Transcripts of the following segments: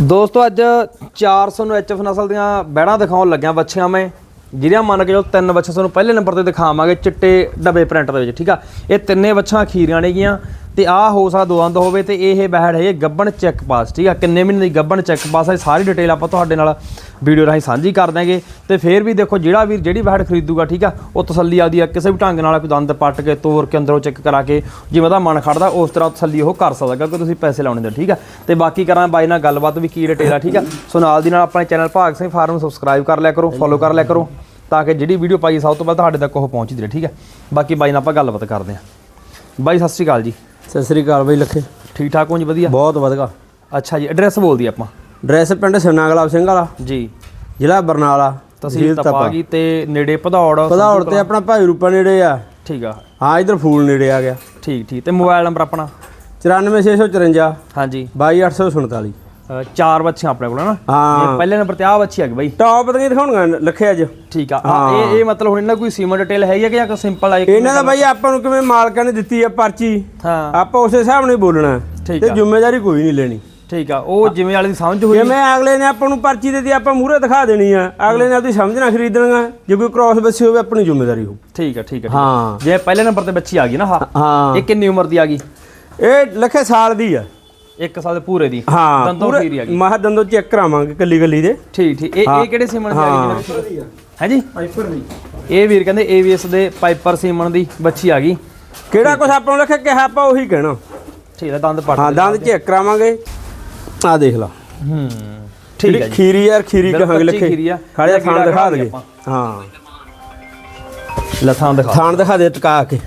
ਦੋਸਤੋ, ਅੱਜ 400 ਨੂੰ ਐਚਐਫ ਨਸਲ ਦੀਆਂ ਬੈੜਾਂ ਦਿਖਾਉਣ ਲੱਗਿਆ ਬੱਚਿਆਂ ਮੈਂ, ਜਿਹੜੀਆਂ ਮੰਨ ਕੇ ਚਲੋ ਤਿੰਨ ਬੱਚੇ ਤੁਹਾਨੂੰ ਪਹਿਲੇ ਨੰਬਰ ਤੇ ਦਿਖਾਵਾਂਗੇ ਚਿੱਟੇ ਡੱਬੇ ਪ੍ਰਿੰਟ ਦੇ ਵਿੱਚ, ਠੀਕ ਆ? ਇਹ ਤਿੰਨੇ ਬੱਚਾਂ ਖੀਰੀਆਂ ਨੇਗੀਆਂ। ਤੇ ਆਹ ਹੋ ਸਕਦਾ ਦੋ ਅੰਦ ਹੋਵੇ ਤੇ ਇਹ ਬਹਿੜ ਹੈ ਗੱਬਣ ਚੈੱਕ ਪਾਸ ਠੀਕ ਆ? ਕਿੰਨੇ ਮਹੀਨੇ ਦੀ ਗੱਬਣ ਚੈੱਕ ਪਾਸ ਹੈ ਸਾਰੀ ਡਿਟੇਲ ਆਪਾਂ ਤੁਹਾਡੇ ਨਾਲ ਵੀਡੀਓ ਰਾਹੀਂ ਸਾਂਝੀ ਕਰ ਦਾਂਗੇ ਤੇ ਫੇਰ ਵੀ ਦੇਖੋ ਜਿਹੜਾ ਵੀ ਜਿਹੜੀ ਬੈੜ ਖਰੀਦੂਗਾ, ਠੀਕ ਆ, ਉਹ ਤਸੱਲੀ ਆਦੀ ਆ, ਕਿਸੇ ਵੀ ਢੰਗ ਨਾਲ ਕੋਈ ਦੰਦ ਪੱਟ ਕੇ, ਤੋਰ ਕੇ, ਅੰਦਰੋਂ ਚੈੱਕ ਕਰਾ ਕੇ, ਜਿਵੇਂ ਉਹਦਾ ਮਨ ਖੜਦਾ, ਉਸ ਤਰ੍ਹਾਂ ਤਸੱਲੀ ਉਹ ਕਰ ਸਕਦਾ, ਕਿਉਂਕਿ ਤੁਸੀਂ ਪੈਸੇ ਲਾਉਣੇ ਦੇ ਠੀਕ ਆ? ਤੇ ਬਾਕੀ ਕਰਾਂ ਬਾਈ ਨਾਲ ਗੱਲਬਾਤ ਵੀ ਕੀ ਡਿਟੇਲ ਆ, ਠੀਕ ਆ? ਸੋ ਨਾਲ ਦੀ ਨਾਲ ਆਪਣੇ ਚੈਨਲ ਭਾਗ ਸਿੰਘ ਫਾਰਮ ਨੂੰ ਸਬਸਕ੍ਰਾਈਬ ਕਰ ਲਿਆ ਕਰੋ ਫੋਲੋ ਕਰ ਲਿਆ ਕਰੋ, ਤਾਂ ਕਿ ਜਿਹੜੀ ਵੀਡੀਓ ਪਾਈ ਸਭ ਤੋਂ ਪਹਿਲਾਂ ਤੁਹਾਡੇ ਤੱਕ ਉਹ ਪਹੁੰਚਦੀ ਰਹੇ, ਠੀਕ ਹੈ ਬਾਕੀ ਬਾਈ ਨਾਲ ਆਪਾਂ ਗੱਲਬਾਤ ਕਰਦੇ ਹਾਂ ਬਾਈ, ਸਤਿ ਸ਼੍ਰੀ ਅਕਾਲ ਜੀ। ਸਤਿ ਸ੍ਰੀ ਅਕਾਲ ਬਈ ਲੱਖੇ। ਠੀਕ ਠਾਕ ਹੋ ਜੀ ਵਧੀਆ? ਬਹੁਤ ਵਧਗਾ ਅੱਛਾ ਜੀ ਐਡਰੈਸ ਬੋਲ ਦੀ ਆਪਾਂ। ਡਰੈਸ ਪਿੰਡ ਸਿਮਨਾ ਗੁਲਾਬ ਸਿੰਘ ਵਾਲਾ। ਜੀ। ਜ਼ਿਲ੍ਹਾ ਬਰਨਾਲਾ ਤਹਿਸੀਲ ਤਪਾਗੀ ਤੇ ਨੇੜੇ ਭਦੌੜ ਪਧੌੜ ਤੇ ਆਪਣਾ ਭਾਈ ਰੂਪਾ ਨੇੜੇ ਆ। ਠੀਕ ਆ। ਹਾਂ ਇਧਰ ਫੂਲ ਨੇੜੇ ਆ ਗਿਆ। ਠੀਕ ਠੀਕ ਤੇ ਮੋਬਾਈਲ ਨੰਬਰ ਆਪਣਾ? 94654 ਹਾਂਜੀ। 22847 ਅ, ਚਾਰ ਬੱਚੀਆਂ ਆਪਣੇ ਕੋਲ ਹਨਾ ਹਾਂ। ਇਹ ਪਹਿਲੇ ਨੰਬਰ ਤੇ ਆ ਬੱਚੀ ਹੈਗੀ ਬਾਈ ਟੌਪ ਦੀਆਂ ਦਿਖਾਉਣਗਾ ਲੱਖੇ ਅੱਜ। ਠੀਕ ਆ। ਆ, ਇਹ ਇਹ ਮਤਲਬ ਹੁਣ ਇਹਨਾਂ ਕੋਈ ਸੀਮਾ ਡਿਟੇਲ ਹੈਗੀ ਆ ਕਿ ਜਾਂ ਸਿੰਪਲ ਆ ਇਹਨਾਂ ਦਾ ਬਾਈ ਆਪਾਂ ਨੂੰ ਕਿਵੇਂ ਮਾਲਕਾਂ ਨੇ ਦਿੱਤੀ ਆ ਪਰਚੀ? ਹਾਂ। ਆਪਾਂ ਉਸੇ ਹਿਸਾਬ ਨਾਲ ਹੀ ਬੋਲਣਾ। ਠੀਕ ਤੇ ਆ। ਜ਼ਿੰਮੇਵਾਰੀ ਕੋਈ ਨਹੀਂ ਲੈਣੀ। ਠੀਕ ਆ। ਉਹ ਜਿਵੇਂ ਵਾਲੇ ਦੀ ਸਮਝ ਹੋਈ। ਜਿਵੇਂ ਅਗਲੇ ਨੇ ਆਪਾਂ ਨੂੰ ਪਰਚੀ ਦੇ ਦਿੱਤੀ ਆਪਾਂ ਮੂਹਰੇ ਦਿਖਾ ਦੇਣੀ ਆ। ਅਗਲੇ ਨੇ ਆਪਦੀ ਸਮਝਣਾ ਖਰੀਦਣਾ ਜੇ ਕੋਈ ਕ੍ਰਾਸ ਬੱਸੀ ਹੋਵੇ ਆਪਣੀ ਜ਼ਿੰਮੇਵਾਰੀ ਹੋ ਠੀਕ ਆ ਠੀਕ ਆ ਹਾਂ। ਜੇ ਪਹਿਲੇ ਨੰਬਰ ਤੇ ਬੱਚੀ ਆ ਗਈ ਨਾ ਹਾਂ। ਇਹ ਕਿੰਨੀ ਉਮਰ ਦੀ ਆ ਗਈ? ਇਹ ਲੱਖੇ ਸਾਲ ਦੀ ਆ। ਇੱਕ ਸਾਲ ਦੇ ਪੂਰੇ ਦੀ। ਹਾਂ ਦੰਦੋਂ ਖੀਰੀ ਆ ਗਈ। ਮਹਾ ਦੰਦੋਂ ਚੈੱਕ ਕਰਾਵਾਂਗੇ ਕੱਲੀ ਕੱਲੀ ਦੇ। ਠੀਕ ਠੀਕ। ਇਹ ਇਹ ਕਿਹੜੇ ਸੀਮਨ ਦੀ ਆ ਗਈ ਹੈ ਜੀ? ਪਾਈਪਰ ਦੀ। ਇਹ ਵੀਰ ਕਹਿੰਦੇ ਏਵੀਐਸ ਦੇ ਪਾਈਪਰ ਸੀਮਨ ਦੀ ਬੱਚੀ ਆ ਗਈ। ਕਿਹੜਾ ਕੁਛ ਆਪਾਂ ਨੂੰ ਲੱਖੇ ਕਿਹਾ ਆਪਾਂ ਉਹੀ ਕਹਿਣਾ। ਠੀਕ ਆ ਦੰਦ ਪੱਟ ਹਾਂ ਦੰਦ ਚੈੱਕ ਕਰਾਵਾਂਗੇ। ਆ ਦੇਖ ਲਾ। ਹੂੰ ਠੀਕ ਜਿਹੜੀ ਜੀ। ਖੀਰੀ ਯਾਰ ਖੀਰੀ ਬਿਲਕੁਲ ਕਹਾਂਗੇ ਕੱਚੀ ਲੱਖੇ। ਆ। ਖਾੜੇ ਇਹਦਾ ਥਾਣ ਕੀੜਾ ਦਿਖਾ ਦਈਏ। ਆਪਾਂ। ਹਾਂ। ਲਥਾਂ ਦਿਖਾ। ਥਾਣ ਦਿਖਾ ਦੇ ਟਕਾ ਕੇ।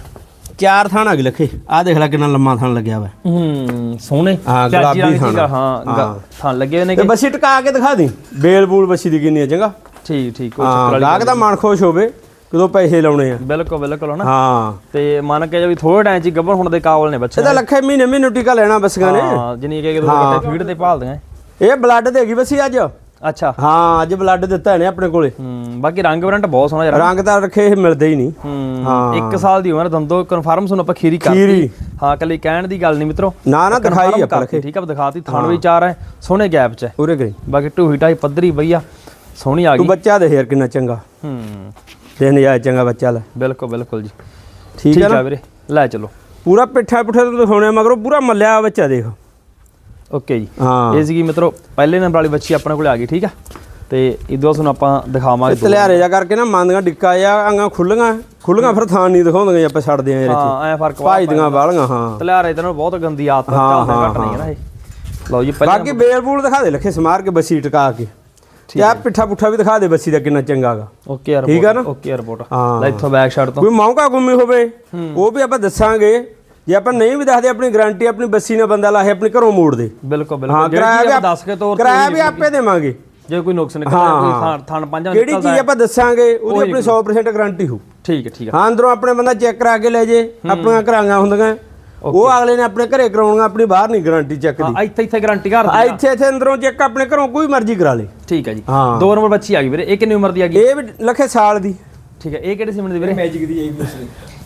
ਚਾਰ ਥਾਣ ਆ ਗਏ ਲੱਖੇ। ਆ ਦੇਖ ਲੈ ਕਿੰਨਾ ਲੰਮਾ ਥਾਣ ਲੱਗਿਆ ਵਾ। ਹੂੰ ਸੋਹਣੇ। ਹਾਂ, ਗੁਲਾਬੀ ਵਾਲੀ ਥਾਂ। ਸੀਗਾ, ਹਾਂ ਗ- ਹਾਂ। ਥਾਂ ਲੱਗੇ ਨੇ ਤੇ ਬੱਸੀ ਟਕਾ ਕੇ ਦਿਖਾ ਦੀ। ਬੇਲ ਬੂਲ ਬੱਸੀ ਦੀ ਕਿੰਨੀ ਆ ਚੰਗਾ। ਠੀਕ ਠੀਕ ਕੋਈ ਚੱਕਰ ਹਾਂ ਵਾਲੀ ਗਾਹਕ ਦਾ ਮਨ ਖੁਸ਼ ਹੋਵੇ ਕਦੋਂ ਪੈਸੇ ਲਾਉਣੇ ਆ। ਬਿਲਕੁਲ ਬਿਲਕੁਲ ਹਨਾ ਹਾਂ। ਤੇ ਮੰਨ ਕੇ ਜੇ ਵੀ ਥੋੜੇ ਟਾਈਮ ਚ ਹੀ ਗੱਭਣ ਹੁਣ ਦੇ ਕਾਬਲ ਨੇ ਬੱਚੇ ਇਹਦਾ ਲੱਖੇ ਮਹੀਨੇ ਮਹੀਨੇ ਟੀਕਾ ਲੈਣਾ ਬੱਸੀਆਂ ਨੇ। ਹਾਂ ਜਿੰਨੀ ਕਿ ਦੋ ਘੰਟੇ ਫੀਡ ਤੇ ਭਾਲਦੀਆਂ ਇਹ ਬਲੱਡ ਦੇਗੀ ਬੱਸੀ ਅੱਜ। ਅੱਛਾ। ਹਾਂ ਅੱਜ ਬਲੱਡ ਦਿੱਤਾ ਇਹਨੇ ਆਪਣੇ ਕੋਲੇ। ਹੂੰ ਬਾਕੀ ਰੰਗ ਬਰੰਟ ਬਹੁਤ ਸੋਹਣਾ ਯਾਰ। ਰੰਗ ਤਾਂ ਰੱਖੇ ਇਹ ਮਿਲਦੇ ਹੀ ਨਹੀਂ। ਹੂੰ ਹਾਂ। ਇੱਕ ਸਾਲ ਦੀ ਉਮਰ ਦੰਦੋ ਕਨਫਰਮ ਸੁਣ ਆਪਾਂ ਖੀਰੀ ਕਰਤੀ। ਹਾਂ ਕੱਲੀ ਕਹਿਣ ਦੀ ਗੱਲ ਨਹੀਂ ਮਿੱਤਰੋ। ਨਾ ਨਾ ਦਿਖਾਈ ਆਪਾਂ ਰੱਖੇ। ਠੀਕ ਆ ਦਿਖਾਤੀ ਥਣ ਵੀ ਚਾਰ ਹੈ ਸੋਹਣੇ ਗੈਪ ਚ। ਪੂਰੇ ਕਰੀ। ਬਾਕੀ ਢੂਹੀ ਢਾਈ ਪੱਧਰੀ ਬਈਆ ਸੋਹਣੀ ਆ ਤੂੰ ਗਈ। ਬੱਚਾ ਦੇ ਯਾਰ ਕਿੰਨਾ ਚੰਗਾ। ਹੂੰ। ਤੇ ਨਜਾਇ ਚੰਗਾ ਬੱਚਾ ਲੈ। ਬਿਲਕੁਲ ਬਿਲਕੁਲ ਜੀ। ਠੀਕ ਆ ਵੀਰੇ ਲੈ ਚਲੋ। ਪੂਰਾ ਪਿੱਠਾ ਪੁੱਠਾ ਤੋਂ ਦਿਖਾਉਣੇ ਮਗਰੋਂ ਪੂਰਾ ਮੱਲਿਆ ਬੱਚਾ ਦੇਖ। ਓਕੇ ਜੀ। ਹਾਂ। ਇਹ ਸੀਗੀ ਮਿੱਤਰੋ ਪਹਿਲੇ ਨੰਬਰ ਵਾਲੀ ਬੱਚੀ ਆਪਣੇ ਕੋਲੇ ਆ ਗਈ ਠੀਕ ਆ? ਤੇ ਇਦੋਂ ਤੁਹਾਨੂੰ ਆਪਾਂ ਦਿਖਾਵਾਂਗੇ। ਤਲਿਆਰੇ ਜਾ ਕਰਕੇ ਨਾ ਮੰਦੀਆਂ ਡਿੱਕਾ ਆ ਆਂਗਾ ਖੁੱਲੀਆਂ ਖੁੱਲੀਆਂ ਫਿਰ ਥਾਂ ਨਹੀਂ ਦਿਖਾਉਂਦੀਆਂ ਆਪਾਂ ਛੱਡਦੇ ਆ ਯਾਰ ਇੱਥੇ ਹਾਂ ਐ ਫ਼ਰਕ ਭਾਈ ਦੀਆਂ ਵਾਲੀਆਂ ਹਾਂ। ਤਲਿਆਰੇ ਤੈਨੂੰ ਬਹੁਤ ਗੰਦੀ ਆਦਤ ਹਾਂ, ਘੱਟ ਨਹੀਂ ਹੈ। ਨਾ ਇਹ। ਲਓ ਜੀ ਪਹਿਲੇ ਬਾਕੀ ਬੇਲ ਬੂਲ ਦਿਖਾ ਦੇ ਲੱਖੇ ਸਮਾਰ ਕੇ ਬੱਸੀ ਟਿਕਾ ਕੇ। ਆ ਪਿੱਠਾ ਪੁੱਠਾ ਵੀ ਦਿਖਾ ਦੇ ਬੱਸੀ ਦਾ ਕਿੰਨਾ ਚੰਗਾਗਾ ਓਕੇ ਰਿਪੋਰਟ ਠੀਕ ਆ ਨਾ? Okay report. ਲੈ ਇੱਥੋਂ ਬੈਕ ਸ਼ਾਟ ਤੋਂ। ਕੋਈ ਮੌਕਾ ਗੁੰਮੀ ਹੋਵੇ ਉਹ ਵੀ ਆਪਾਂ ਦੱਸਾਂਗੇ। ਜੇ ਆਪਾਂ ਨਹੀਂ ਵੀ ਦੱਸਦੇ ਆਪਣੀ ਗਾਰੰਟੀ ਆਪਣੀ ਬੱਸੀ ਨਾਲ ਬੰਦਾ ਲਾਹੇ ਆਪਣੀ ਘਰੋਂ ਮੋੜ ਦੇ। ਬਿਲਕੁਲ ਹਾਂ ਬਿਲਕੁਲ ਕਿਰਾਇਆ ਜਿਹੜੀ ਵੀ ਦੱਸ ਕੇ ਤੋਰ ਕਿਰਾਇਆ ਵੀ ਆਪੇ ਦੇਵਾਂਗੇ। ਜੇ ਕੋਈ ਨੁਕਸ ਨਿਕਲਦਾ ਕੋਈ। ਥਣ ਥਣ ਪੰਜਾਂ ਜਿਹੜੀ ਨਿਕਲਦਾ ਚੀਜ਼ ਆਪਾਂ ਦੱਸਾਂਗੇ ਉਹਦੀ ਆਪਣੀ 100% ਗਾਰੰਟੀ ਹੋ ਠੀਕ ਹੈ ਠੀਕ ਹੈ। ਹਾਂ ਅੰਦਰੋਂ ਆਪਣੇ ਬੰਦਾ ਚੈੱਕ ਕਰਾ ਕੇ ਲੈ ਜੇ ਆਪਣੀਆਂ ਘਰਾਂਗਾ ਹੁੰਦੀਆਂ। ਉਹ ਅਗਲੇ ਨੇ ਆਪਣੇ ਘਰੇ ਕਰਾਉਣੀਆਂ ਆਪਣੀ ਬਾਹਰ ਨਹੀਂ ਗਾਰੰਟੀ ਚੈੱਕ ਦੀ। ਹਾਂ ਇੱਥੇ ਇੱਥੇ ਗਾਰੰਟੀ ਕਰ ਆ ਇੱਥੇ ਇੱਥੇ ਅੰਦਰੋਂ ਚੈੱਕ ਆਪਣੇ ਘਰੋਂ ਕੋਈ ਮਰਜ਼ੀ ਕਰਾ ਲੇ। ਠੀਕ ਹੈ ਜੀ। ਦੋ ਨੰਬਰ ਬੱਚੀ ਆ ਗਈ ਵੀਰੇ ਇਹ ਕਿੰਨੀ ਉਮਰ ਦੀ ਆ ਗਈ? ਇਹ ਵੀ ਲੱਖੇ ਸਾਲ ਦੀ। ਠੀਕ ਹੈ ਇਹ ਕਿਹੜੇ ਸਿਮਣ ਦੀ ਵੀਰੇ? ਮੈਜਿਕ ਦੀ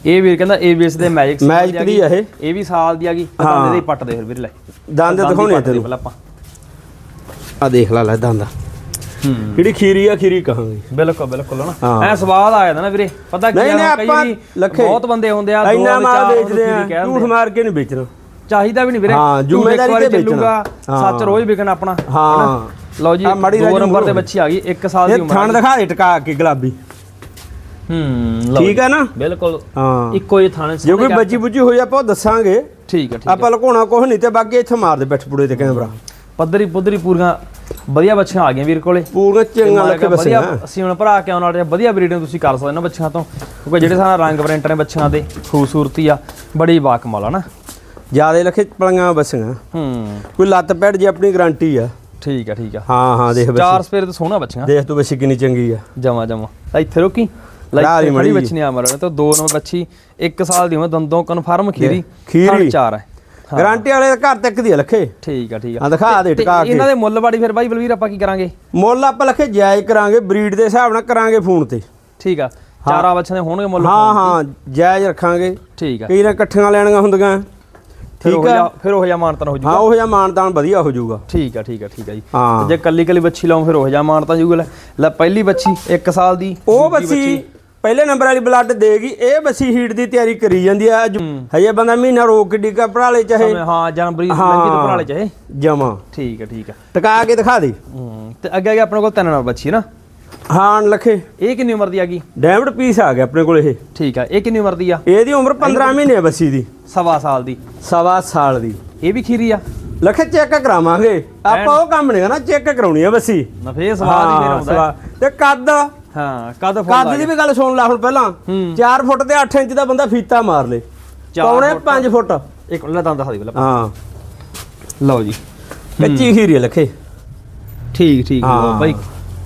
ਇਹ ਵੀਰ ਕਹਿੰਦਾ ਏਬੀਐਸ ਦੇ ਮੈਜਿਕ Magic ਦੀ ਆ ਇਹ। ਇਹ ਵੀ ਸਾਲ ਦੀ ਆ ਗਈ। ਦੇ ਪੱਟ ਦੇ ਫਿਰ ਵੀਰੇ ਲੈ ਦੰਦ ਦਿਖਾਉਣੇ ਤੈਨੂੰ। ਪਹਿਲਾਂ ਆਪਾਂ। ਆ ਦੇਖ ਲੈ ਲੈ ਦੰਦ। ਹੂੰ। ਜਿਹੜੀ ਖੀਰੀ ਆ ਖੀਰੀ ਕਹਾਂਗੇ। ਬਿਲਕੁਲ ਬਿਲਕੁਲ ਨਾ। ਐ ਸਵਾਦ ਆ ਜਾਂਦਾ ਨਾ ਵੀਰੇ। ਪਤਾ ਕੀ ਆ ਕਈ ਬਹੁਤ ਬੰਦੇ ਹੁੰਦੇ ਆ ਦੋ ਇੰਨਾ ਮਾਲ ਵੇਚਦੇ ਆ ਝੂਠ। ਮਾਰ ਕੇ ਨਹੀਂ ਵੇਚਣਾ। ਚਾਹੀਦਾ ਵੀ ਨਹੀਂ ਵੀਰੇ। ਹਾਂ, ਜ਼ਿੰਮੇਵਾਰੀ ਇੱਕ ਵਾਰੀ ਤੇ ਵੇਚਣਾ। ਸੱਚ ਰੋਜ਼ ਵਿਕਣਾ ਆਪਣਾ। ਹਾਂ। ਲਓ ਜੀ ਦੋ ਨੰਬਰ ਤੇ। ਬੱਚੀ ਆ ਗਈ 1 ਸਾਲ ਦੀ ਇਹ ਉਮਰ ਥਣ ਦਿਖਾ ਦੇ ਟਕਾ ਕੇ ਗੁਲਾਬੀ। ਹੂੰ ਲਓ ਠੀਕ ਆ ਨਾ? ਬਿਲਕੁਲ। ਹਾਂ। ਇੱਕੋ ਹੀ ਥਾਣੇ ਜੇ ਕੋਈ ਬੱਜੀ ਬੁੱਜੀ ਹੋਈ ਆਪਾਂ ਉਹ ਦੱਸਾਂਗੇ। ਠੀਕ ਹੈ ਠੀਕ ਆਪਾਂ ਲੁਕਾਉਣਾ ਕੁਝ ਨਹੀਂ ਤੇ ਬਾਕੀ ਇੱਥੇ ਮਾਰ ਦੇ ਬੈਠ ਪੁੜੇ ਤੇ ਕੈਮਰਾ। ਪੱਧਰੀ ਪੁੱਧਰੀ ਪੂਰੀਆਂ ਵਧੀਆ ਬੱਚੀਆਂ ਆ ਗਈਆਂ ਵੀਰ ਕੋਲੇ। ਪੂਰਾ ਚੰਗਾ ਲੱਖੇ ਬਸੇ ਵਧੀਆ ਅਸੀਂ ਹੁਣ ਭਰਾ ਕੇ ਆਉਣ ਵਾਲੇ ਵਧੀਆ ਬਰੀਡਿੰਗ ਤੁਸੀਂ ਕਰ ਸਕਦੇ ਹੋ ਨਾ ਬੱਚਿਆਂ ਤੋਂ। ਕਿਉਂਕਿ ਜਿਹੜੇ ਸਾਰਾ ਰੰਗ ਪ੍ਰਿੰਟ ਨੇ ਬੱਚਿਆਂ ਦੇ ਖੂਬਸੂਰਤੀ ਆ ਬੜੀ ਬਾਕਮਾਲ ਆ ਨਾ। ਜਿਆਦੇ ਲੱਖੇ ਪਲੀਆਂ ਬਸੀਆਂ। ਹੂੰ। ਕੋਈ ਲੱਤ ਪੈੜ ਜੇ ਆਪਣੀ ਗਾਰੰਟੀ ਆ। ਠੀਕ ਆ ਠੀਕ ਆ। ਹਾਂ ਹਾਂ ਦੇਖ ਚਾਰ ਸਪੇਰ ਤੇ ਸੋਹਣਾ ਬੱਚੀਆਂ। ਦੇਖ ਤੂੰ ਬਸੀ ਕਿੰਨੀ ਚੰਗੀ ਆ। ਜਮਾ ਜਮਾ। ਇੱਥੇ ਰੋਕੀ। ਬੱਚੀ ਨਹੀਂ ਆ ਮਰਨ ਤਾਂ ਦੋ ਨੰਬਰ ਬੱਚੀ 1 ਸਾਲ ਦੀ ਉਮਰ ਦੰਦੋਂ ਕਨਫਰਮ ਖੀਰੀ ਖੀਰੀ। ਥਣ ਚਾਰ ਹੈ। ਗਾਰੰਟੀ ਵਾਲੇ ਘਰ ਤੱਕ ਦੀ ਲੱਖੇ। ਠੀਕ ਆ ਠੀਕ ਆ। ਦਿਖਾ ਦੇ ਟਕਾ ਕੇ। ਇਹਨਾਂ ਦੇ ਮੁੱਲ ਬਾੜੀ ਫਿਰ ਬਾਈ ਬਲਵੀਰ ਆਪਾਂ ਕੀ ਕਰਾਂਗੇ? ਮੁੱਲ ਆਪਾਂ ਲੱਖੇ ਜਾਇਜ਼ ਕਰਾਂਗੇ ਬਰੀਡ ਦੇ ਹਿਸਾਬ ਨਾਲ ਕਰਾਂਗੇ ਫੋਨ ਤੇ। ਠੀਕ ਆ। ਚਾਰਾਂ ਬੱਚਿਆਂ ਦੇ ਹੋਣਗੇ ਮੁੱਲ ਹਾਂ ਹਾਂ ਜਾਇਜ਼ ਰੱਖਾਂਗੇ। ਠੀਕ ਆ। ਕਈ ਨਾ ਇਕੱਠੀਆਂ ਲੈਣੀਆਂ ਹੁੰਦੀਆਂ। ਠੀਕ ਆ। ਫਿਰ ਉਹ ਜਿਹਾ ਮਾਨਤਨ ਹੋ ਹਾਂ ਜੂਗਾ ਉਹ ਜਿਹਾ ਮਾਨਤਾਨ ਵਧੀਆ ਹੋ ਜਾਊਗਾ। ਠੀਕ ਆ ਠੀਕ ਆ ਠੀਕ ਆ ਜੀ। ਹਾਂ। ਜੇ ਕੱਲੀ ਕੱਲੀ ਬੱਚੀ ਲਾਉਂ ਫਿਰ ਉਹ ਜਿਹਾ ਮਾਨਤਨ ਜੂਗਾ ਲੈ ਪਹਿਲੀ ਬੱਚੀ 1 ਸਾਲ ਦੀ ਉਹ ਬੱਸੀ ਪਹਿਲੇ ਨੰਬਰ ਵਾਲੀ ਬਲੱਡ ਦੇਗੀ ਇਹ ਬੱਸੀ ਹੀਟ ਦੀ ਤਿਆਰੀ ਕਰੀ ਜਾਂਦੀ ਆ। ਅੱਜ ਹਜੇ ਬੰਦਾ ਮਹੀਨਾ ਰੋਕ ਕਾ ਭਰਾਲੇ ਚਾਹੇ। ਹਾਂ ਜਨਵਰੀ ਲੰਗੀ ਤੋਂ ਭਰਾਲੇ ਚਾਹੇ। ਜਮਾ। ਠੀਕ ਆ ਠੀਕ ਆ। ਟਕਾ ਕੇ ਦਿਖਾ ਦੇ। ਤੇ ਅੱਗੇ ਅੱਗੇ ਆਪਣੇ ਕੋਲ ਤਿੰਨ ਨੰਬਰ ਬੱਚੀ ਨਾ? ਹਾਂ ਲਖੇ। ਇਹ ਕਿੰਨੀ ਉਮਰ ਦੀ ਆ ਗਈ? ਡੈਮਡ ਪੀਸ ਆ ਗਿਆ ਆਪਣੇ ਕੋਲ ਇਹ। ਠੀਕ ਆ ਇਹ ਕਿੰਨੀ ਉਮਰ ਦੀ ਆ? ਇਹਦੀ ਉਮਰ 15 ਮਹੀਨੇ ਆ ਬੱਸੀ ਦੀ। ਸਵਾ ਸਾਲ ਦੀ। ਸਵਾ ਸਾਲ ਦੀ। ਇਹ ਵੀ ਖੀਰੀ ਆ? ਲਖੇ ਚੈੱਕ ਕਰਾਵਾਂਗੇ। ਆਪਾਂ ਉਹ ਕੰਮ ਨਹੀਂ ਕਰਨਾ ਚੈੱਕ ਕਰਾਉਣੀ ਆ ਬੱਸੀ ਨਾ ਫੇਰ ਸਵਾਦ ਹੀ। ਸਵਾਦ। ਤੇ ਕੱਦ ਹਾਂ ਕਦ ਫੁੱਲ ਕੱਦ ਦੀ ਵੀ ਗੱਲ ਸੁਣ ਲੈ ਹੁਣ ਪਹਿਲਾਂ। 4 ਫੁੱਟ ਤੇ 8 ਇੰਚ ਦਾ ਬੰਦਾ ਫੀਤਾ ਮਾਰ ਲੇ। ਪੌਣੇ ਫੁੱਟ। 5 ਫੁੱਟ। ਇੱਕ ਲੈ ਦੰਦ ਦਿਖਾ ਦੇ ਪਹਿਲਾਂ। ਹਾਂ। ਲਓ ਜੀ। ਕੱਚੀ ਖੀਰੀ ਲਖੇ। ਠੀਕ ਠੀਕ। ਬਾਈ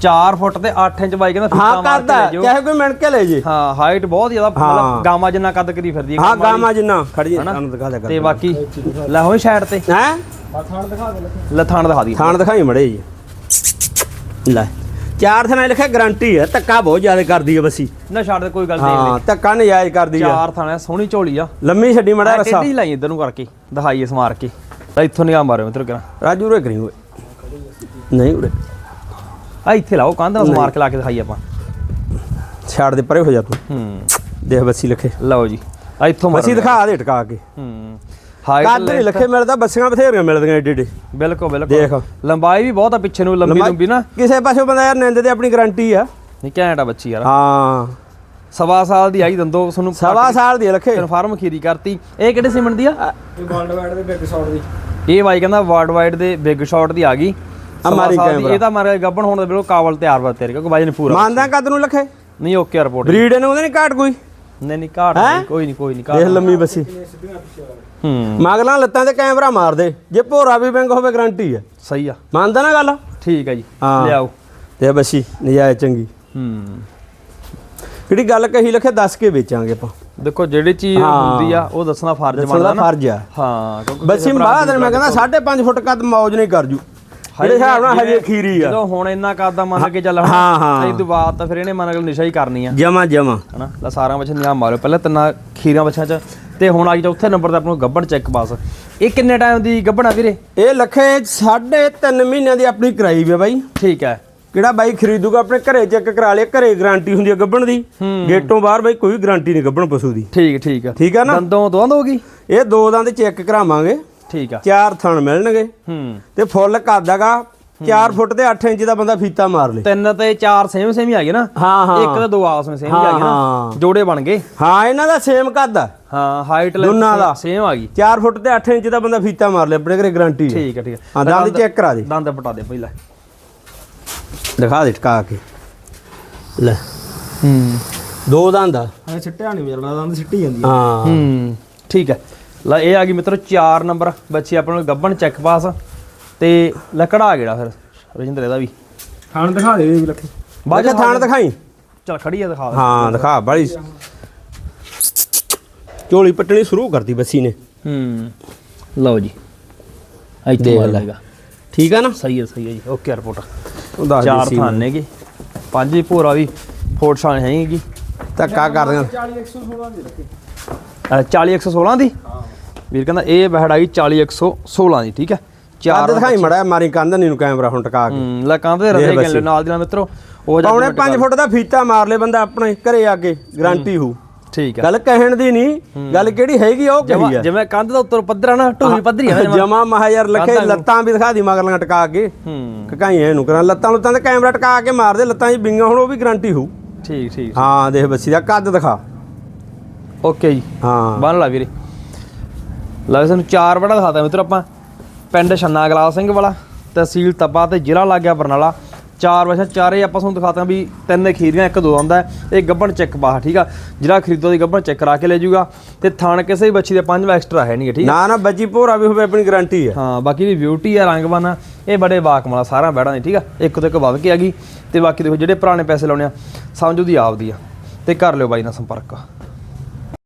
4 ਫੁੱਟ ਤੇ 8 ਇੰਚ ਬਾਈ ਕਹਿੰਦਾ ਫੀਤਾ ਮਾਰ ਕੇ ਲੈ ਜਾਓ। ਚਾਹੇ ਕੋਈ ਮਿਣ ਕੇ ਲੈ ਜੇ। ਹਾਂ ਹਾਈਟ ਬਹੁਤ ਜ਼ਿਆਦਾ। ਮਤਲਬ ਗਾਮਾ ਜਿੰਨਾ ਕੱਦ ਕਰੀ ਫਿਰਦੀ ਹੈ ਹਾਂ ਗਾਮਾ ਜਿੰਨਾ। ਖੜੀ ਹਨਾ? ਤੁਹਾਨੂੰ ਦਿਖਾ ਕਰ ਤੇ ਬਾਕੀ ਲੈ ਹੋਈ ਸਾਈਡ ਤੇ। ਹੈ? ਲੈ ਥਾਣ ਦਿਖਾ ਦੀ। ਥਾਣ ਦਿਖਾਈ ਮੜੇ ਜੀ ਲੈ। ਚਾਰ ਥਾਣੇ ਲਿਖਿਆ ਗਾਰੰਟੀ ਹੈ ਧੱਕਾ ਬਹੁਤ ਜ਼ਿਆਦਾ ਕਰਦੀ ਹੈ ਬੱਸੀ। ਨਾ ਛੱਡ ਦੇ ਕੋਈ ਗੱਲ ਨਹੀਂ ਹਾਂ ਧੱਕਾ ਨਜਾਇਜ਼ ਕਰਦੀ ਆ ਚਾਰ ਥਾਣਾ ਸੋਹਣੀ ਝੋਲੀ ਆ। ਲੰਮੀ ਛੱਡੀ ਮੜਾ ਰਸਾ। ਟੇਢੀ ਲਾਈ ਇਧਰ ਨੂੰ ਕਰਕੇ ਦਿਖਾਈਏ ਸਮਾਰ ਕੇ। ਤਾਂ ਇੱਥੋਂ ਨਿਗਾਹ ਮਾਰਿਓ ਮਿੱਤਰੋ ਕਿਰਾ ਰਾਜੂ ਉਰੇ ਕਰੀ ਓਏ ਨਹੀਂ ਉਰੇ। ਆ ਇੱਥੇ ਲਾਓ ਕੰਧ ਨਾਲ ਸਮਾਰ ਕੇ ਲਾ ਕੇ ਦਿਖਾਈਏ ਆਪਾਂ। ਛੱਡ ਦੇ ਪਰੇ ਹੋ ਜਾ ਤੂੰ। ਹੂੰ। ਦੇਖ ਬੱਸੀ ਲਿਖੇ। ਲਓ ਜੀ ਆ ਇੱਥੋਂ ਬੱਸੀ ਮਾਰੋ ਦਿਖਾ ਦੇ ਟਕਾ ਕੇ। ਹੂੰ। ਕੱਦ ਨਹੀਂ ਲਿਖੇ ਮਿਲਦਾ ਬੱਸੀਆਂ ਬਥੇਰੀਆਂ ਮਿਲਦੀਆਂ ਏਡੇ ਏਡੇ। ਬਿਲਕੁਲ ਦੇਖ। ਬਿਲਕੁਲ ਲੰਬਾਈ ਵੀ ਬਹੁਤ ਆ ਪਿੱਛੇ ਨੂੰ ਲੰਬੀ ਲੰਬੀ ਨਾ। ਕਿਸੇ ਪਾਸੇ ਬੰਦਾ ਯਾਰ ਨਿੰਦ ਤੇ ਆਪਣੀ ਗਾਰੰਟੀ ਆ। ਨਹੀਂ ਘੈਂਟ ਆ ਬੱਚੀ ਯਾਰ। ਹਾਂ। ਸਵਾ ਸਾਲ ਦੀ ਆਈ ਦੰਦੋ ਤੁਹਾਨੂੰ ਸਵਾ ਸਾਲ ਦੀ ਲਿਖੇ। ਕਨਫਰਮ ਖੀਰੀ ਕਰਤੀ। ਇਹ ਕਿਹੜੇ ਸੀਮੈਂਟ ਦੀ ਆ? ਇਹ ਗੋਲਡ ਵਾਈਡ ਦੇ ਬਿਗ ਸ਼ਾਟ ਦੀ। ਇਹ ਬਾਈ ਕਹਿੰਦਾ ਵਰਲਡ ਵਾਈਡ ਦੇ ਬਿਗ ਸ਼ਾਟ ਦੀ ਆ ਗਈ। ਸਵਾ ਮਾਰੀ ਸਾਲ ਦੀ, ਕੈਮਰਾ। ਇਹ ਤਾਂ ਮਾਰੇ ਗੱਬਣ ਹੋਣ ਦਾ ਬਿਲਕੁਲ ਕਾਬਲ ਤਿਆਰ ਵਾ ਤੇਰੇ ਕਿਉਂਕਿ ਬਾਈ ਨੇ ਪੂਰਾ ਮੰਨਦਾ ਕੱਦ ਨੂੰ ਲਿਖੇ? ਨਹੀਂ ਓਕੇ ਰਿਪੋਰਟ ਬਰੀਡ ਇਹਨੂੰ ਉਹਦੇ ਨਹੀਂ ਘਾਟ ਕੋਈ। ਨਹੀਂ ਨਹੀਂ ਘਾਟ ਹੈਂ? ਨਹੀਂ, ਕੋਈ ਨਹੀਂ ਕੋਈ ਨਹੀਂ ਦੇਖ ਘਾਟ ਲੰਮੀ ਬੱਸੀ। ਹੂੰ। ਮਗਲਾਂ ਲੱਤਾਂ ਤੇ ਕੈਮਰਾ ਮਾਰ ਦੇ ਜੇ ਭੋਰਾ ਵੀ ਬੈਂਕ ਹੋਵੇ ਗਾਰੰਟੀ ਆ। ਸਹੀ ਆ। ਮੰਨਦਾ ਨਾ ਗੱਲ? ਠੀਕ ਆ ਜੀ। ਹਾਂ। ਲਿਆਓ। ਤੇ ਬੱਸੀ ਨਜਾਇਜ਼ ਚੰਗੀ। ਹੂੰ। ਜਿਹੜੀ ਗੱਲ ਕਹੀ ਲਿਖੇ ਦੱਸ ਕੇ ਵੇਚਾਂਗੇ ਆਪਾਂ। ਦੇਖੋ ਜਿਹੜੀ ਚੀਜ਼ ਹਾਂ। ਹੁੰਦੀ ਆ ਉਹ ਦੱਸਣਾ ਫਰਜ਼ ਦੱਸਣ ਬਣਦਾ ਦਾ ਨਾ। ਫਰਜ਼ ਆ। ਹਾਂ ਕਿਉਂਕਿ ਬੱਸੀ ਕਿਸੇ ਭਰਾ ਬਾਅਦ ਮੈਂ ਕਹਿੰਦਾ 5.5 ਫੁੱਟ ਕੱਦ ਮੌਜ ਨਹੀਂ ਕਰ ਜੂ ਜਿਹੜੇ ਹਿਸਾਬ ਨਾਲ ਹਜੇ ਖੀਰੀ ਆ। ਜਦੋਂ ਹੁਣ ਇੰਨਾ ਕਰਦਾ ਮੰਨ ਕੇ ਚੱਲ ਹਾਂ, ਹਾਂ। ਇਹ ਤੋਂ ਬਾਅਦ ਤਾਂ ਫਿਰ ਇਹਨੇ ਮੰਨ ਕੇ ਨਿਸ਼ਾ ਹੀ ਕਰਨੀ ਆ। ਜਮਾ ਜਮਾ। ਹਨਾ? ਲੈ ਸਾਰਾ ਬੱਚਾ ਨਿਗਾਹ ਮਾਰੋ ਪਹਿਲਾਂ ਤਿੰਨਾਂ ਖੀਰਾਂ ਬੱਚਿਆਂ ਚ। ਤੇ ਹੁਣ ਆਈ ਚੌਥੇ ਨੰਬਰ ਤੇ ਆਪਾਂ ਨੂੰ ਗੱਬਣ ਚੈੱਕ ਪਾਸ ਇਹ ਕਿੰਨੇ ਟਾਈਮ ਦੀ ਗੱਬਣ ਆ ਵੀਰੇ? ਇਹ ਲੱਖੇ ਸਾਢੇ 3 ਮਹੀਨਿਆਂ ਦੀ ਆਪਣੀ ਕਰਾਈ ਵੀ ਆ ਬਾਈ। ਠੀਕ ਹੈ। ਕਿਹੜਾ ਬਾਈ ਖਰੀਦੂਗਾ? ਆਪਣੇ ਘਰੇ ਚੈੱਕ ਕਰਾ ਲਿਆ ਘਰੇ ਗਾਰੰਟੀ ਹੁੰਦੀ ਹੈ ਗੱਬਣ ਦੀ। ਗੇਟੋਂ ਬਾਹਰ ਬਾਈ ਕੋਈ ਗਾਰੰਟੀ ਨਹੀਂ ਗੱਬਣ ਪਸ਼ੂ ਦੀ। ਠੀਕ ਠੀਕ ਆ। ਠੀਕ ਆ ਨਾ? ਦੰਦੋਂ ਦੋਵਾਂ ਹੋਗੀ ਇਹ ਦੋ ਦੰਦ ਚੈੱਕ ਕਰਾਵਾਂਗੇ। ਠੀਕ ਆ। ਚਾਰ ਥਣ ਮਿਲਣਗੇ। ਹੂੰ। ਤੇ ਫੁੱਲ ਕੱਦਾਗਾ 4 ਫੁੱਟ ਤੇ 8 ਇੰਚ ਦਾ ਬੰਦਾ ਫੀਤਾ ਮਾਰ ਲੇ। ਤਿੰਨ ਤੇ ਚਾਰ ਸੇਮ ਸੇਮ ਹੀ ਆ ਗਏ ਨਾ। ਹਾਂ ਹਾਂ। ਇੱਕ ਤੇ ਦੋ ਵਿੱਚ ਸੇਮ ਹੀ ਆ ਗਏ ਨਾ। ਜੋੜੇ ਬਣ ਗਏ। ਹਾਂ ਇਹਨਾਂ ਦਾ ਸੇਮ ਕੱਦ ਆ। ਹਾਂ ਹਾਈਟ ਦੋਨਾਂ ਦਾ। ਸੇਮ ਆ ਗਈ। 4 ਫੁੱਟ ਤੇ 8 ਇੰਚ ਦਾ ਬੰਦਾ ਫੀਤਾ ਮਾਰ ਲੇ ਆਪਣੇ ਘਰੇ ਗਾਰੰਟੀ ਠੀਕ ਹੈ ਠੀਕ ਹਾਂ ਦੰਦ ਚੈੱਕ ਕਰਾ ਦੇ। ਦੰਦ ਪਟਾ ਦੇ ਪਹਿਲਾਂ। ਦਿਖਾ ਦੇ ਟਕਾ ਕੇ। ਲੈ। ਹੂੰ। ਦੋ ਦੰਦ ਆ। ਸਿੱਟਿਆ ਨਹੀਂ ਮੇਰਾ ਦੰਦ ਸਿੱਟੀ ਜਾਂਦੀ ਹਾਂ। ਹੂੰ। ਠੀਕ ਹੈ ਲੈ ਇਹ ਆ ਗਈ ਮਿੱਤਰੋ 4 ਨੰਬਰ ਬੱਚੀ ਆਪਾਂ ਨੂੰ ਗੱਬਣ ਚੈੱਕ ਪਾਸ ਤੇ ਲੱਕੜਾ ਗੇੜਾ ਫਿਰ ਰਜਿੰਦਰ ਇਹਦਾ ਵੀ। ਖਾਣ ਦਿਖਾ ਦੇ ਵੀ ਲੱਖੇ। ਬਾਜਾ ਥਾਣ ਦਿਖਾਈ। ਚਲ ਖੜੀ ਆ ਦਿਖਾ ਹਾਂ ਦਿਖਾ ਬੜੀ ਝੋਲੀ ਪੱਟਣੀ ਸ਼ੁਰੂ ਕਰਤੀ ਬੱਸੀ ਨੇ। ਹੂੰ। ਲਓ ਜੀ। ਇੱਥੇ ਦੇਖ ਮਾਰ ਲੈ। ਲੇਗਾ ਠੀਕ ਆ ਨਾ? ਸਹੀ ਹੈ ਸਹੀ ਹੈ ਜੀ। Okay report. ਦੱਸ ਚਾਰ ਥਾਨ ਨੇਗੇ। ਪੰਜ ਹੀ ਭੋਰਾ ਵੀ ਫੋਟ ਸ਼ਾਨ ਹੈਗੀ ਧੱਕਾ ਕਰਦੀਆਂ। 40 116 ਦੀ ਲੱਖੇ 40 116 ਦੀ? ਵੀਰ ਕਹਿੰਦਾ ਇਹ ਬਹਿੜ ਆਈ 40 116 ਦੀ ਠੀਕ ਹੈ? ਚਾਰ ਦਿਖਾਈ ਮੜਾ ਮਾਰੀ ਕੰਧ ਨਹੀਂ ਨੂੰ ਕੈਮਰਾ ਹੁਣ ਟਕਾ ਕੇ। ਹੂੰ ਲੈ ਕਾਂਦੇ ਦੇਖ ਰਹੇ। ਗਏ ਨਾਲ ਦੀ ਨਾਲ ਮਿੱਤਰੋ ਉਹ ਜਾ ਪੌਣੇ 5 ਫੁੱਟ ਦਾ ਫੀਤਾ ਮਾਰ ਲੇ ਬੰਦਾ ਆਪਣੇ ਘਰੇ ਆ ਕੇ ਗਾਰੰਟੀ ਹੋ ਠੀਕ ਹੈ। ਗੱਲ ਕਹਿਣ ਦੀ ਨਹੀਂ ਗੱਲ ਕਿਹੜੀ ਹੈਗੀ ਆ ਉਹ ਕਹੀ ਆ ਜਿਵੇਂ ਕੰਧ ਦਾ ਉੱਤਰ ਪੱਧਰਾ ਨਾ ਢੂਹੀ ਪੱਧਰੀ ਹੈ ਜਮਾ। ਮਹਾਯਰ ਲਖੇ ਕੰਧਾਂ ਨੂੰ। ਲੱਤਾਂ ਵੀ ਦਿਖਾ ਦੀ ਮਗਰਲੀਆਂ ਟਕਾ ਕੇ। ਹੂੰ। ਕਕਾਈ ਇਹਨੂੰ ਕਰਾਂ ਲੱਤਾਂ ਲੁੱਤਾਂ ਤੇ ਕੈਮਰਾ ਟਕਾ ਕੇ ਮਾਰ ਦੇ ਲੱਤਾਂ 'ਚ ਬਿੰਗਾ ਹੁਣ ਉਹ ਵੀ ਗਾਰੰਟੀ ਹੋ ਠੀਕ ਠੀਕ। ਹਾਂ ਦੇਖ ਬੱਸੀ ਦਾ ਕੱਦ ਦਿਖਾ। ਓਕੇ ਜੀ। ਹਾਂ। ਬੰਨ ਲਾ ਵੀਰੇ। ਲੈ ਸਾਨੂੰ ਚਾਰ ਬੜਾ ਦਿਖਾਤਾ ਮਿੱਤਰ ਆਪਾਂ ਪਿੰਡ ਛੰਨਾ ਗਲਾਸ ਸਿੰਘ ਵਾਲਾ ਤਹਿਸੀਲ ਤੱਬਾ ਤੇ ਜ਼ਿਲ੍ਹਾ ਲੱਗ ਗਿਆ ਬਰਨਾਲਾ। ਚਾਰ ਵਜੇ ਚਾਰੇ ਆਪਾਂ ਤੁਹਾਨੂੰ ਦਿਖਾਤਾ ਵੀ ਤਿੰਨ ਖੀਰੀਆਂ ਇੱਕ ਦੋ ਆਂਦਾ ਇਹ ਗੱਬਣ ਚੈੱਕ ਬਾਹ ਠੀਕ ਆ? ਜਿਹੜਾ ਖਰੀਦੋ ਦੀ ਗੱਬਣ ਚੈੱਕ ਕਰਾ ਕੇ ਲੈ ਜਾਊਗਾ। ਤੇ ਥਣ ਕਿਸੇ ਵੀ ਬੱਚੀ ਦੇ ਪੰਜਵਾਂ ਐਕਸਟਰਾ ਹੈ ਨਹੀਂ ਠੀਕ ਨਾ ਨਾ ਬੱਜੀ ਭੋਰਾ ਵੀ ਹੋਵੇ ਆਪਣੀ ਗਾਰੰਟੀ ਹੈ। ਹਾਂ ਬਾਕੀ ਦੀ ਬਿਊਟੀ ਆ ਰੰਗਬਨ ਆ ਇਹ ਬੜੇ ਬਾਕਮਾਲਾ ਸਾਰਾ ਬੈੜਾਂ ਦੀ ਠੀਕ ਆ? ਇੱਕ ਤੋਂ ਇੱਕ ਵੱਧ ਕੇ ਆ ਗਈ। ਤੇ ਬਾਕੀ ਦੇਖੋ ਜਿਹੜੇ ਪੁਰਾਣੇ ਪੈਸੇ ਲਾਉਣੇ ਆ ਸਮਝੋ ਦੀ ਆਪਦੀ ਆ। ਤੇ ਕਰ ਲਿਓ ਬਾਈ ਨਾਲ ਸੰਪਰਕ।